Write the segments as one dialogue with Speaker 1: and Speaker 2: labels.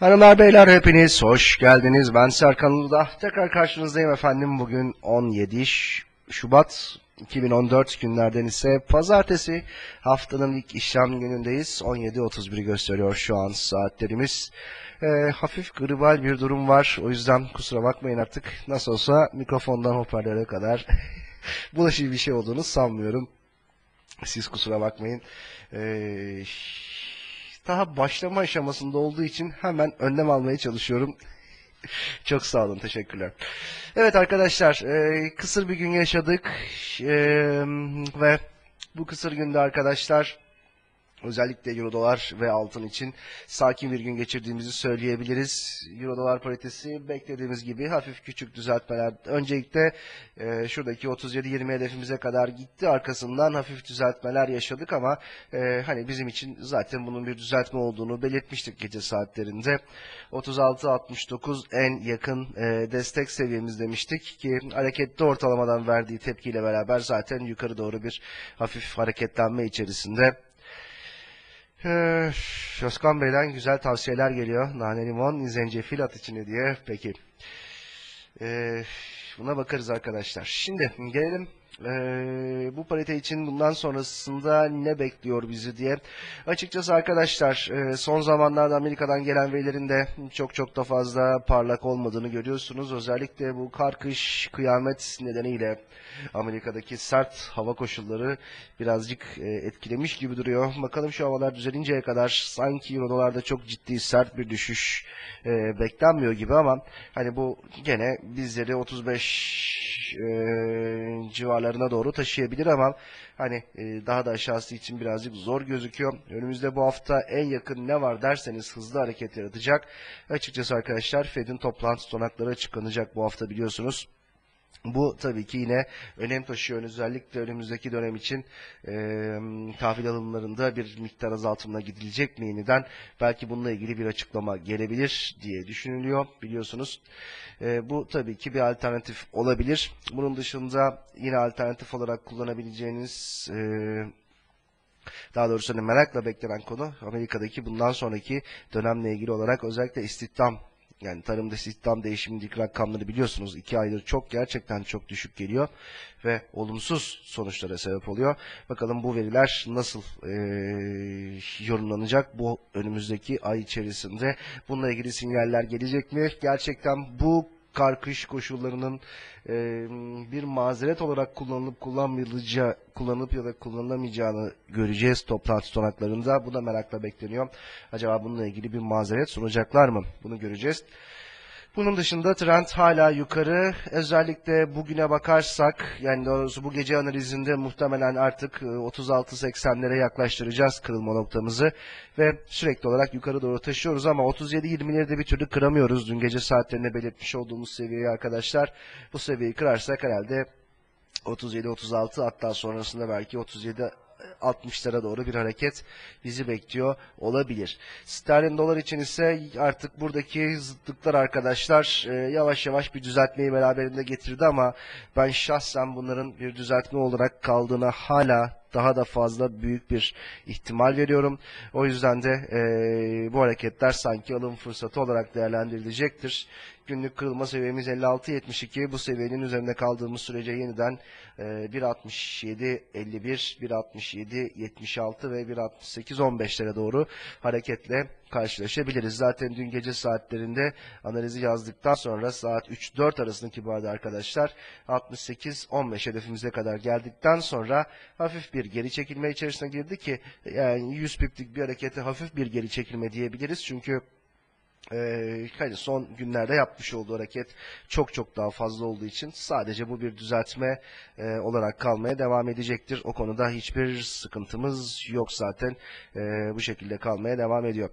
Speaker 1: Hanımlar beyler hepiniz hoş geldiniz. Ben Serkan Uludağ. Tekrar karşınızdayım efendim. Bugün 17 Ş- Şubat 2014 günlerden ise pazartesi haftanın ilk işlem günündeyiz. 17.31'i gösteriyor şu an saatlerimiz. Ee, hafif gribal bir durum var. O yüzden kusura bakmayın artık. Nasıl olsa mikrofondan hoparlöre kadar bulaşıcı bir şey olduğunu sanmıyorum. Siz kusura bakmayın. Ee, daha başlama aşamasında olduğu için hemen önlem almaya çalışıyorum. Çok sağ olun, teşekkürler. Evet arkadaşlar, e, kısır bir gün yaşadık E, ve bu kısır günde arkadaşlar özellikle Euro dolar ve altın için sakin bir gün geçirdiğimizi söyleyebiliriz. Euro dolar paritesi beklediğimiz gibi hafif küçük düzeltmeler. Öncelikle e, şuradaki 37-20 hedefimize kadar gitti. Arkasından hafif düzeltmeler yaşadık ama e, hani bizim için zaten bunun bir düzeltme olduğunu belirtmiştik gece saatlerinde. 36-69 en yakın e, destek seviyemiz demiştik ki hareketli ortalamadan verdiği tepkiyle beraber zaten yukarı doğru bir hafif hareketlenme içerisinde. Ee, Özkan Bey'den güzel tavsiyeler geliyor. Nane limon, zencefil at içine diye. Peki. Ee, buna bakarız arkadaşlar. Şimdi gelelim ee, bu parite için bundan sonrasında ne bekliyor bizi diye. Açıkçası arkadaşlar e, son zamanlarda Amerika'dan gelen verilerin de çok çok da fazla parlak olmadığını görüyorsunuz. Özellikle bu kar kış kıyamet nedeniyle Amerika'daki sert hava koşulları birazcık e, etkilemiş gibi duruyor. Bakalım şu havalar düzelinceye kadar sanki Euro dolarda çok ciddi sert bir düşüş e, beklenmiyor gibi ama hani bu gene bizleri 35 e, civarlarına doğru taşıyabilir ama hani e, daha da aşağısı için birazcık zor gözüküyor. Önümüzde bu hafta en yakın ne var derseniz hızlı hareket yaratacak. Açıkçası arkadaşlar Fed'in toplantı tutanakları açıklanacak bu hafta biliyorsunuz. Bu tabii ki yine önem taşıyor. Özellikle önümüzdeki dönem için e, tahvil alımlarında bir miktar azaltımına gidilecek mi yeniden? Belki bununla ilgili bir açıklama gelebilir diye düşünülüyor biliyorsunuz. E, bu tabii ki bir alternatif olabilir. Bunun dışında yine alternatif olarak kullanabileceğiniz e, daha doğrusu hani merakla beklenen konu Amerika'daki bundan sonraki dönemle ilgili olarak özellikle istihdam yani tarımda istihdam değişimindeki rakamları biliyorsunuz iki aydır çok gerçekten çok düşük geliyor ve olumsuz sonuçlara sebep oluyor. Bakalım bu veriler nasıl e, yorumlanacak bu önümüzdeki ay içerisinde. Bununla ilgili sinyaller gelecek mi? Gerçekten bu kar kış koşullarının e, bir mazeret olarak kullanılıp kullanmayacağı kullanıp ya da kullanılamayacağını göreceğiz toplantı tutanaklarında. Bu da merakla bekleniyor. Acaba bununla ilgili bir mazeret sunacaklar mı? Bunu göreceğiz. Bunun dışında trend hala yukarı. Özellikle bugüne bakarsak yani doğrusu bu gece analizinde muhtemelen artık 36-80'lere yaklaştıracağız kırılma noktamızı ve sürekli olarak yukarı doğru taşıyoruz ama 37-20'leri de bir türlü kıramıyoruz. Dün gece saatlerinde belirtmiş olduğumuz seviyeyi arkadaşlar. Bu seviyeyi kırarsak herhalde 37-36 hatta sonrasında belki 37 60'lara doğru bir hareket bizi bekliyor olabilir. Sterlin dolar için ise artık buradaki zıtlıklar arkadaşlar e, yavaş yavaş bir düzeltmeyi beraberinde getirdi ama ben şahsen bunların bir düzeltme olarak kaldığına hala daha da fazla büyük bir ihtimal veriyorum. O yüzden de e, bu hareketler sanki alım fırsatı olarak değerlendirilecektir. Günlük kırılma seviyemiz 56.72. Bu seviyenin üzerinde kaldığımız sürece yeniden e, 1.67, 51, 1.67, 76 ve 1.68, 15'lere doğru hareketle karşılaşabiliriz. Zaten dün gece saatlerinde analizi yazdıktan sonra saat 3-4 arasındaki bu arada arkadaşlar 68-15 hedefimize kadar geldikten sonra hafif bir geri çekilme içerisine girdi ki yani 100 piplik bir harekete hafif bir geri çekilme diyebiliriz. Çünkü ee, hani son günlerde yapmış olduğu hareket çok çok daha fazla olduğu için sadece bu bir düzeltme e, olarak kalmaya devam edecektir. O konuda hiçbir sıkıntımız yok zaten. E, bu şekilde kalmaya devam ediyor.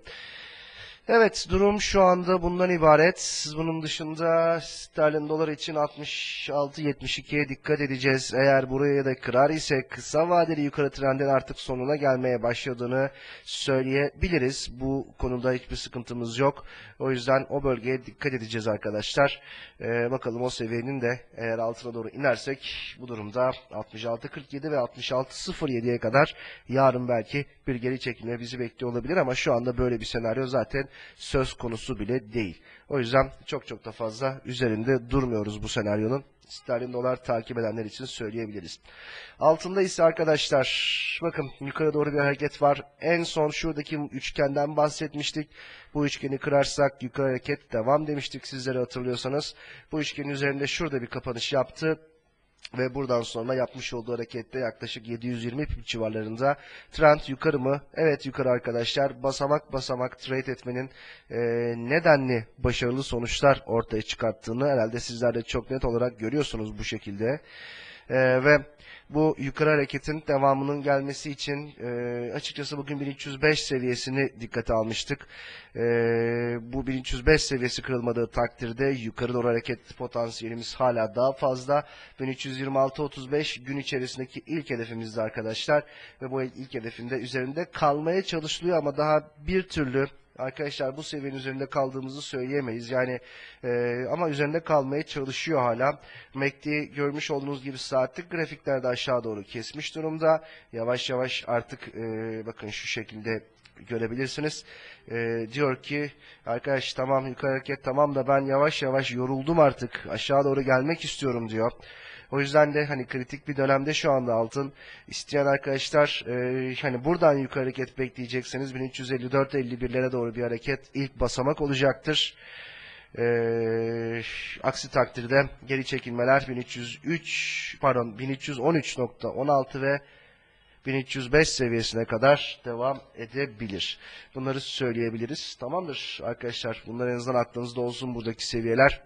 Speaker 1: Evet durum şu anda bundan ibaret. Bunun dışında sterlin dolar için 66.72'ye dikkat edeceğiz. Eğer buraya da kırar ise kısa vadeli yukarı trendin artık sonuna gelmeye başladığını söyleyebiliriz. Bu konuda hiçbir sıkıntımız yok. O yüzden o bölgeye dikkat edeceğiz arkadaşlar. Ee, bakalım o seviyenin de eğer altına doğru inersek bu durumda 66.47 ve 66.07'ye kadar yarın belki bir geri çekilme bizi bekliyor olabilir ama şu anda böyle bir senaryo zaten söz konusu bile değil. O yüzden çok çok da fazla üzerinde durmuyoruz bu senaryonun. Sterlin dolar takip edenler için söyleyebiliriz. Altında ise arkadaşlar bakın yukarı doğru bir hareket var. En son şuradaki üçgenden bahsetmiştik. Bu üçgeni kırarsak yukarı hareket devam demiştik sizlere hatırlıyorsanız. Bu üçgenin üzerinde şurada bir kapanış yaptı. Ve buradan sonra yapmış olduğu harekette yaklaşık 720 pip civarlarında trend yukarı mı? Evet yukarı arkadaşlar. Basamak basamak trade etmenin e, nedenli başarılı sonuçlar ortaya çıkarttığını herhalde sizler de çok net olarak görüyorsunuz bu şekilde. E, ve bu yukarı hareketin devamının gelmesi için e, açıkçası bugün 1305 seviyesini dikkate almıştık. E, bu 1305 seviyesi kırılmadığı takdirde yukarı doğru hareket potansiyelimiz hala daha fazla. 1326-35 gün içerisindeki ilk hedefimizdi arkadaşlar. Ve bu ilk hedefinde üzerinde kalmaya çalışılıyor ama daha bir türlü Arkadaşlar bu seviyenin üzerinde kaldığımızı söyleyemeyiz. Yani e, ama üzerinde kalmaya çalışıyor hala. MACD görmüş olduğunuz gibi saatlik grafiklerde aşağı doğru kesmiş durumda. Yavaş yavaş artık e, bakın şu şekilde görebilirsiniz. E, diyor ki arkadaş tamam yukarı hareket tamam da ben yavaş yavaş yoruldum artık. Aşağı doğru gelmek istiyorum diyor. O yüzden de hani kritik bir dönemde şu anda altın. İsteyen arkadaşlar e, hani buradan yukarı hareket bekleyecekseniz 1354-51'lere doğru bir hareket ilk basamak olacaktır. E, aksi takdirde geri çekilmeler 1303 pardon 1313.16 ve 1305 seviyesine kadar devam edebilir. Bunları söyleyebiliriz. Tamamdır arkadaşlar. Bunlar en azından aklınızda olsun buradaki seviyeler.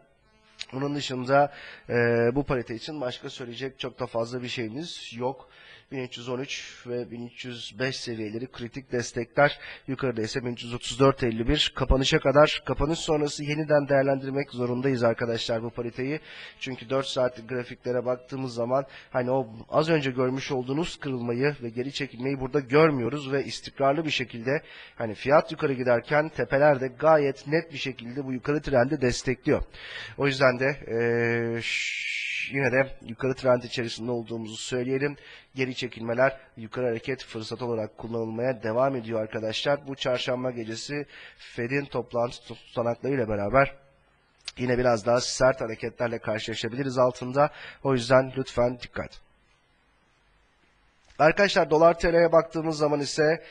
Speaker 1: Bunun dışında e, bu parite için başka söyleyecek çok da fazla bir şeyimiz yok. 1313 ve 1305 seviyeleri kritik destekler. Yukarıda ise 1334.51 kapanışa kadar kapanış sonrası yeniden değerlendirmek zorundayız arkadaşlar bu pariteyi. Çünkü 4 saatlik grafiklere baktığımız zaman hani o az önce görmüş olduğunuz kırılmayı ve geri çekilmeyi burada görmüyoruz ve istikrarlı bir şekilde hani fiyat yukarı giderken tepeler de gayet net bir şekilde bu yukarı trendi destekliyor. O yüzden de eee yine de yukarı trend içerisinde olduğumuzu söyleyelim. Geri çekilmeler yukarı hareket fırsat olarak kullanılmaya devam ediyor arkadaşlar. Bu çarşamba gecesi Fed'in toplantı tutanaklarıyla beraber yine biraz daha sert hareketlerle karşılaşabiliriz altında. O yüzden lütfen dikkat. Arkadaşlar dolar TL'ye baktığımız zaman ise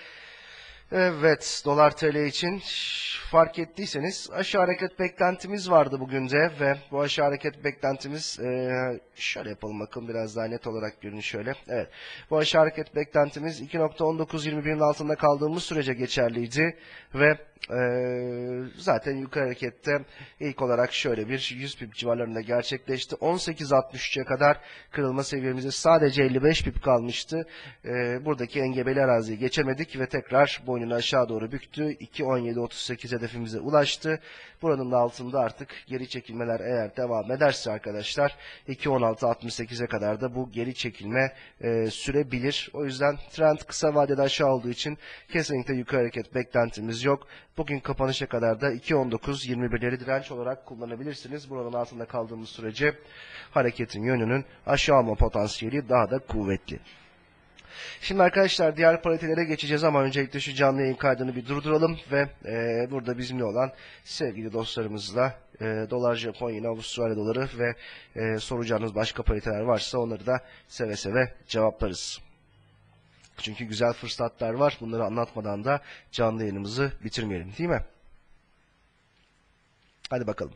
Speaker 1: Evet, dolar TL için fark ettiyseniz aşağı hareket beklentimiz vardı bugün de ve bu aşağı hareket beklentimiz e, şöyle yapalım bakın biraz daha net olarak görün şöyle. Evet, bu aşağı hareket beklentimiz 2.1921'in altında kaldığımız sürece geçerliydi ve e, zaten yukarı harekette ilk olarak şöyle bir 100 pip civarlarında gerçekleşti. 18.63'e kadar kırılma seviyemizde sadece 55 pip kalmıştı. E, buradaki engebeli araziyi geçemedik ve tekrar boynunu aşağı doğru büktü. 2.17.38 hedefimize ulaştı. Buranın da altında artık geri çekilmeler eğer devam ederse arkadaşlar 2.16.68'e kadar da bu geri çekilme e, sürebilir. O yüzden trend kısa vadede aşağı olduğu için kesinlikle yukarı hareket beklentimiz yok. Bugün kapanışa kadar da 2.19.21'leri direnç olarak kullanabilirsiniz. Buranın altında kaldığımız sürece hareketin yönünün aşağı alma potansiyeli daha da kuvvetli. Şimdi arkadaşlar diğer paritelere geçeceğiz ama öncelikle şu canlı yayın kaydını bir durduralım ve e, burada bizimle olan sevgili dostlarımızla e, dolar, Japon, yine Avustralya doları ve e, soracağınız başka pariteler varsa onları da seve seve cevaplarız. Çünkü güzel fırsatlar var. Bunları anlatmadan da canlı yayınımızı bitirmeyelim değil mi? Hadi bakalım.